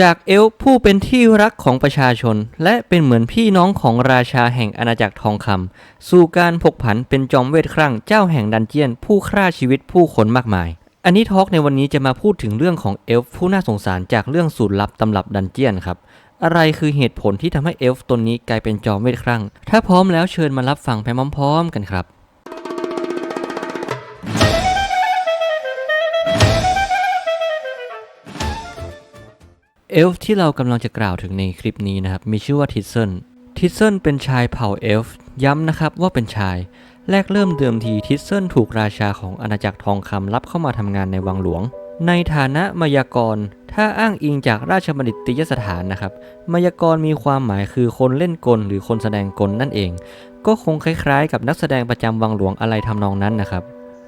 จากเอลฟ์ผู้เป็นที่รักของประชาชน และเป็นเหมือนพี่น้องของราชาแห่งอาณาจักรทองคำสู่การผกผันเป็นจอมเวทครั่งเจ้าแห่งดันเจียน ผู้ฆ่าชีวิตผู้คนมากมาย อันนี้ทอล์กในวันนี้จะมาพูดถึงเรื่องของเอลฟ์ผู้น่าสงสารจากเรื่องสูตรลับตำรับดันเจียนครับ อะไรคือเหตุผลที่ทำให้เอลฟ์ตนนี้กลายเป็นจอมเวทครั่ง ถ้าพร้อมแล้วเชิญมารับฟังไปพร้อมๆกันครับ เอลฟ์ที่เรากำลังจะกล่าวถึงในคลิปนี้นะครับ มีชื่อว่าทิสเซนทิสเซนเป็นชายเผ่าเอลฟ์ย้ำนะครับว่าเป็นชาย แรกเริ่มเดิมทีทิสเซนถูกราชาของอาณาจักรทองคำรับเข้ามาทำงานในวังหลวง ในฐานะมายากร ถ้าอ้างอิงจากราชบัณฑิตยสถานนะครับ มายากรมีความหมายคือคนเล่นกลหรือคนแสดงกลนั่นเอง ก็คงคล้ายๆ กับนักแสดงประจำวังหลวงอะไรทำนองนั้นนะครับ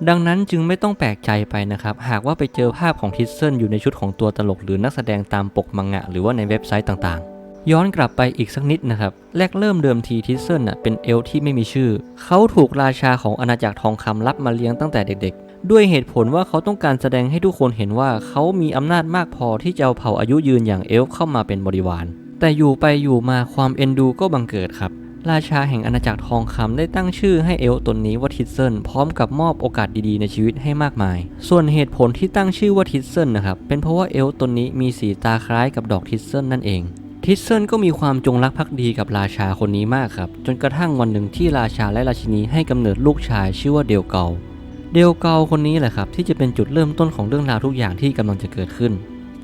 ดังนั้นจึงไม่ต้องแปลกใจไปนะครับ หากว่าไปเจอภาพของทิสเซนอยู่ในชุดของตัวตลกหรือนักแสดงตามปกมังงะ หรือว่าในเว็บไซต์ต่างๆ ย้อนกลับไปอีกสักนิดนะครับ แรกเริ่มเดิมทีทิสเซนน่ะเป็นเอลที่ไม่มีชื่อ เขาถูกราชาของอาณาจักรทองคำรับมาเลี้ยงตั้งแต่เด็กๆ ด้วยเหตุผลว่าเขาต้องการแสดงให้ทุกคนเห็นว่าเขามีอำนาจมากพอที่จะเอาเผ่าอายุยืนอย่างเอลเข้ามาเป็นบริวาร แต่อยู่ไปอยู่มาความเอ็นดูก็บังเกิดครับ ราชาแห่งอาณาจักรทองคำได้ตั้งชื่อให้เอลตนนี้ว่าทิสเซนพร้อมกับมอบโอกาสดีๆในชีวิตให้มากมาย ส่วนเหตุผลที่ตั้งชื่อว่าทิสเซนนะครับ เป็นเพราะว่าเอลตนนี้มีสีตาคล้ายกับดอกทิสเซนนั่นเองทิสเซนก็มีความจงรักภักดีกับราชาคนนี้มากครับ จนกระทั่งวันหนึ่งที่ราชาและราชินีให้กำเนิดลูกชายชื่อว่าเดลเกา เดลเกาคนนี้แหละครับที่จะเป็นจุดเริ่มต้นของเรื่องราวทุกอย่างที่กำลังจะเกิดขึ้น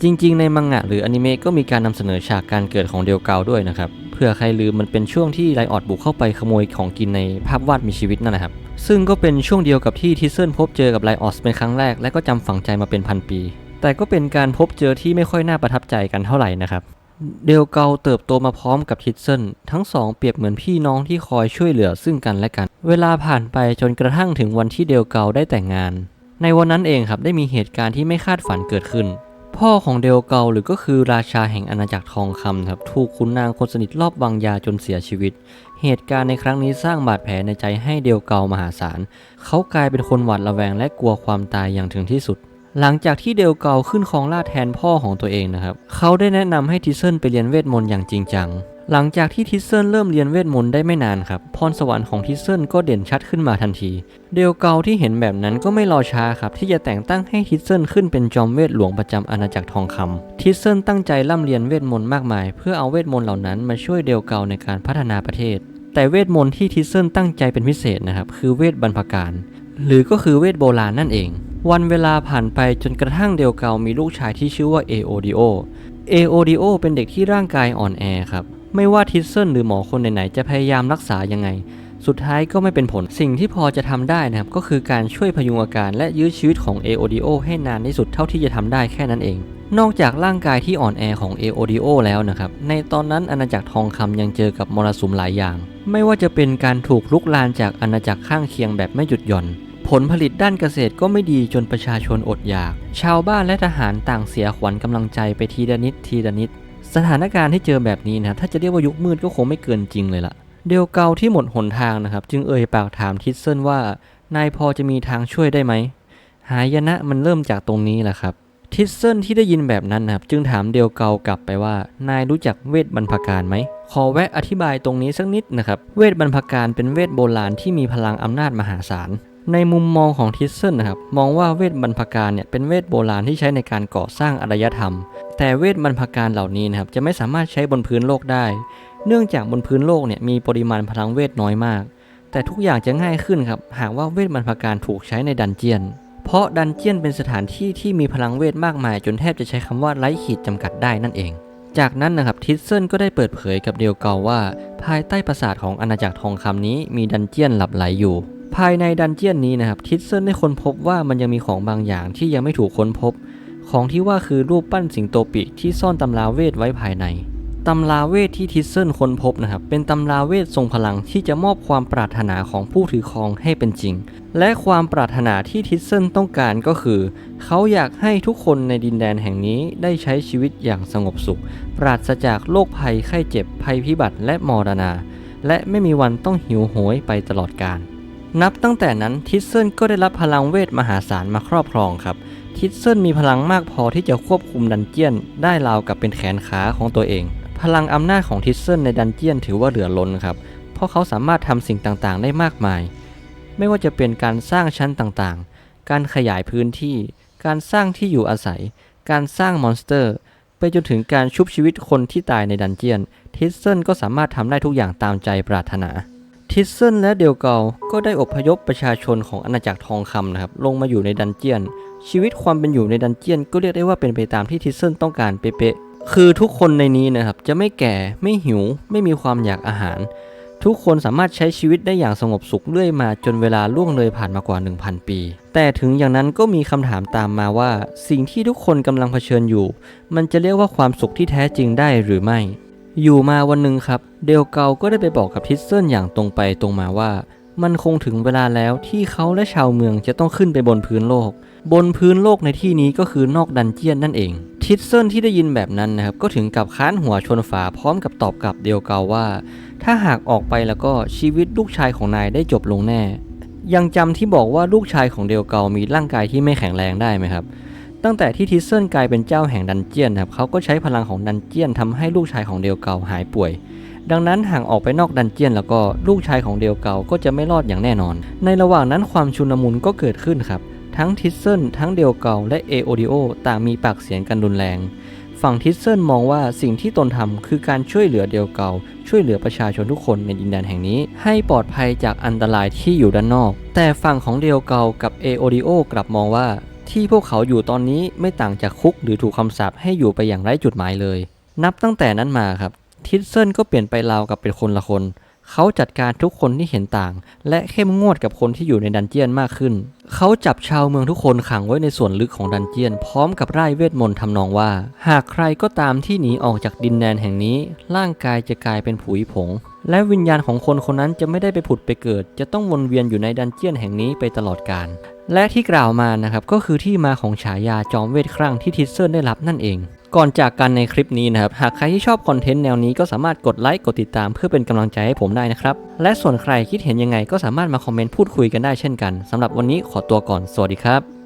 จริงๆ ในมังงะหรืออนิเมะก็มีการนำเสนอฉากการเกิดของเดลเกาด้วยนะครับเผื่อใครลืมมันเป็นช่วงที่ไลออดบุกเข้าไปขโมยของกินในภาพวาดมีชีวิตนั่นแหละครับ ซึ่งก็เป็นช่วงเดียวกับที่ทิสเซนพบเจอกับไลออสเป็นครั้งแรกและก็จำฝังใจมาเป็นพันปี แต่ก็เป็นการพบเจอที่ไม่ค่อยน่าประทับใจกันเท่าไหร่นะครับเดลเกาเติบโตมาพร้อมกับทิสเซนทั้งสองเปรียบเหมือนพี่น้องที่คอยช่วยเหลือซึ่งกันและกัน เวลาผ่านไปจนกระทั่งถึงวันที่เดลเกาได้แต่งงาน ในวันนั้นเองครับได้มีเหตุการณ์ที่ไม่คาดฝันเกิดขึ้น พ่อของเดลเกาหรือก็คือราชาแห่งอาณาจักรทองคำครับถูกขุนนางคนสนิทรอบวางยาจนเสียชีวิต เหตุการณ์ในครั้งนี้สร้างบาดแผลในใจให้เดลเกามหาศาล เขากลายเป็นคนหวาดระแวงและกลัวความตายอย่างถึงที่สุด หลังจากที่เดลเกาขึ้นครองราชแทนพ่อของตัวเองนะครับ เขาได้แนะนำให้ทิสเซนไปเรียนเวทมนต์อย่างจริงจัง หลังจากที่ทิสเซนเริ่มเรียนเวทมนต์ได้ไม่นานครับ พรสวรรค์ของทิสเซนก็เด่นชัดขึ้นมาทันที เดลเกาที่เห็นแบบนั้นก็ไม่รอช้าครับ ที่จะแต่งตั้งให้ทิสเซนขึ้นเป็นจอมเวทหลวงประจำอาณาจักรทองคำทิสเซนตั้งใจร่ำเรียนเวทมนต์มากมาย เพื่อเอาเวทมนต์เหล่านั้นมาช่วยเดลเกาในการพัฒนาประเทศ แต่เวทมนต์ที่ทิสเซนตั้งใจเป็นพิเศษนะครับคือเวทบรรพการ หรือก็คือเวทโบราณนั่นเอง วันเวลาผ่านไปจนกระทั่งเดลเกามีลูกชายที่ชื่อว่าเอโอดิโอ เอโอดิโอเป็นเด็กที่ร่างกายอ่อนแอครับ ไม่ว่าทิสเซนหรือหมอคนไหนๆจะพยายามรักษายังไง สุดท้ายก็ไม่เป็นผล สิ่งที่พอจะทำได้นะครับ ก็คือการช่วยพยุงอาการและยื้อชีวิตของเอโอดิโอให้นานที่สุดเท่าที่จะทำได้แค่นั้นเอง นอกจากร่างกายที่อ่อนแอของเอโอดิโอแล้วนะครับ ในตอนนั้นอาณาจักรทองคำยังเจอกับมรสุมหลายอย่าง ไม่ว่าจะเป็นการถูกลุกลานจากอาณาจักรข้างเคียงแบบไม่หยุดหย่อน ผลผลิตด้านเกษตรก็ไม่ดีจนประชาชนอดอยาก ชาวบ้านและทหารต่างเสียขวัญกำลังใจไปทีละนิดทีละนิด สถานการณ์ที่เจอแบบนี้นะถ้าจะเรียกว่ายุคมืดก็คงไม่เกินจริงเลยล่ะ เดลเกาที่หมดหนทางนะครับ จึงเอ่ยปากถามทิสเซนว่านายพอจะมีทางช่วยได้ไหมหายนะมันเริ่มจากตรงนี้แหละครับทิสเซนที่ได้ยินแบบนั้นนะครับจึงถามเดลเกากลับไปว่า นายรู้จักเวทบรรพการไหมขอแวะอธิบายตรงนี้สักนิดนะครับ เวทบรรพการเป็นเวทโบราณที่มีพลังอำนาจมหาศาล ในมุมมองของทิสเซนนะครับมองว่าเวทบรรพการเนี่ยเป็นเวทโบราณที่ใช้ในการก่อสร้างอารยธรรม แต่เวทบรรพการเหล่านี้นะครับจะไม่สามารถใช้บนพื้นโลกได้ เนื่องจากบนพื้นโลกเนี่ยมีปริมาณพลังเวทน้อยมาก แต่ทุกอย่างจะง่ายขึ้นครับหากว่าเวทบรรพการถูกใช้ในดันเจียน เพราะดันเจียนเป็นสถานที่ที่มีพลังเวทมากมาย จนแทบจะใช้คำว่าไร้ขีดจำกัดได้นั่นเอง จากนั้นนะครับทิสเซนก็ได้เปิดเผยกับเดลเกาว่า ภายใต้ปราสาทของอาณาจักรทองคำนี้มีดันเจียนหลับไหลอยู่ ภายในดันเจียนนี้นะครับทิสเซนได้ค้นพบว่ามันยังมีของบางอย่างที่ยังไม่ถูกค้นพบ ของที่ว่าคือรูปปั้นสิงโตปีกที่ซ่อนตำราเวทไว้ภายในตำราเวทที่ทิสเซนค้นพบนะครับเป็นตำราเวททรงพลังที่จะมอบความปรารถนาของผู้ถือครองให้เป็นจริง และความปรารถนาที่ทิสเซนต้องการก็คือ เขาอยากให้ทุกคนในดินแดนแห่งนี้ได้ใช้ชีวิตอย่างสงบสุข ปราศจากโรคภัยไข้เจ็บภัยพิบัติและมรณา และไม่มีวันต้องหิวโหยไปตลอดกาล นับตั้งแต่นั้นทิสเซนก็ได้รับพลังเวทมหาศาลมาครอบครองครับ ทิสเซิลมีพลังมากพอที่จะควบคุมดันเจียน ได้ราวกับเป็นแขนขาของตัวเอง พลังอำนาจของทิสเซิลในดันเจียนถือว่าเหลือล้นครับ เพราะเขาสามารถทำสิ่งต่างๆ ได้มากมาย ไม่ว่าจะเป็นการสร้างชั้นต่างๆ การขยายพื้นที่ การสร้างที่อยู่อาศัย การสร้างมอนสเตอร์ ไปจนถึงการชุบชีวิตคนที่ตายในดันเจียน ทิสเซิลก็สามารถทำได้ทุกอย่างตามใจปรารถนา ทิสเซิลและเดลเกาก็ได้อพยพประชาชนของอาณาจักรทองคำนะครับลงมาอยู่ในดันเจียน ชีวิตความเป็นอยู่ในดันเจียนก็เรียกได้ว่าเป็นไปตามที่ทิสเซิลต้องการเป๊ะๆคือทุกคนในนี้นะครับจะไม่แก่ไม่หิว ไม่มีความอยากอาหาร ทุกคนสามารถใช้ชีวิตได้อย่างสงบสุขเรื่อยมาจนเวลาล่วงเลยผ่านมากว่า 1,000 ปี แต่ถึงอย่างนั้นก็มีคำถามตามมาว่า สิ่งที่ทุกคนกำลังเผชิญอยู่ มันจะเรียกว่าความสุขที่แท้จริงได้หรือไม่ อยู่มาวันหนึ่งครับ เดลเกาก็ได้ไปบอกกับทิสเซิลอย่างตรงไปตรงมาว่า มันคงถึงเวลาแล้วที่เขาและชาวเมืองจะต้องขึ้นไปบนพื้นโลก บนพื้นโลกในที่นี้ก็คือนอกดันเจียนนั่นเอง ทิสเซิลที่ได้ยินแบบนั้นนะครับ ก็ถึงกับค้านหัวชนฝาพร้อมกับตอบกลับเดียวเกาว่า ถ้าหากออกไปแล้วก็ชีวิตลูกชายของนายได้จบลงแน่ ยังจำที่บอกว่าลูกชายของเดียวเกามีร่างกายที่ไม่แข็งแรงได้ไหมครับ ตั้งแต่ที่ทิสเซิลกลายเป็นเจ้าแห่งดันเจียนนะครับเขาก็ใช้พลังของดันเจียนทำให้ลูกชายของเดียวเกาหายป่วย ดังนั้นห่างออกไปนอกดันเจียนแล้วก็ลูกชายของเดียวเกาก็จะไม่รอดอย่างแน่นอน ในระหว่างนั้นความชุลมุนก็เกิดขึ้นครับ ทั้งทิสเซิลทั้งเดียวเกาและเอโอดิโอต่างมีปากเสียงกันรุนแรง ฝั่งทิสเซิลมองว่าสิ่งที่ตนทำคือการช่วยเหลือเดียวเกาช่วยเหลือประชาชนทุกคนในดินแดนแห่งนี้ ให้ปลอดภัยจากอันตรายที่อยู่ด้านนอก แต่ฝั่งของเดียวเกากับเอโอดิโอกลับมองว่า ที่พวกเขาอยู่ตอนนี้ไม่ต่างจากคุกหรือถูกคำสาปให้อยู่ไปอย่างไร้จุดหมายเลย นับตั้งแต่นั้นมาครับทิสเซิลก็เปลี่ยนไปราวกับเป็นคนละคน เขาจัดการทุกคนที่เห็นต่าง และเข้มงวดกับคนที่อยู่ในดันเจียนมากขึ้น เขาจับชาวเมืองทุกคนขังไว้ในส่วนลึกของดันเจียน พร้อมกับไร่เวทมนต์ทำนองว่า หากใครก็ตามที่หนีออกจากดินแดนแห่งนี้ ร่างกายจะกลายเป็นผุยผง และวิญญาณของคนคนนั้นจะไม่ได้ไปผุดไปเกิด จะต้องวนเวียนอยู่ในดันเจียนแห่งนี้ไปตลอดกาล และที่กล่าวมานะครับก็คือที่มาของฉายาจอมเวทครั่งที่ทิสเซิลได้รับนั่นเอง ก่อนจากกันในคลิปนี้นะครับ หากใครที่ชอบคอนเทนต์แนวนี้ก็สามารถกดไลค์กดติดตามเพื่อเป็นกำลังใจให้ผมได้นะครับ และส่วนใครคิดเห็นยังไงก็สามารถมาคอมเมนต์พูดคุยกันได้เช่นกันสำหรับวันนี้ขอตัวก่อนสวัสดีครับ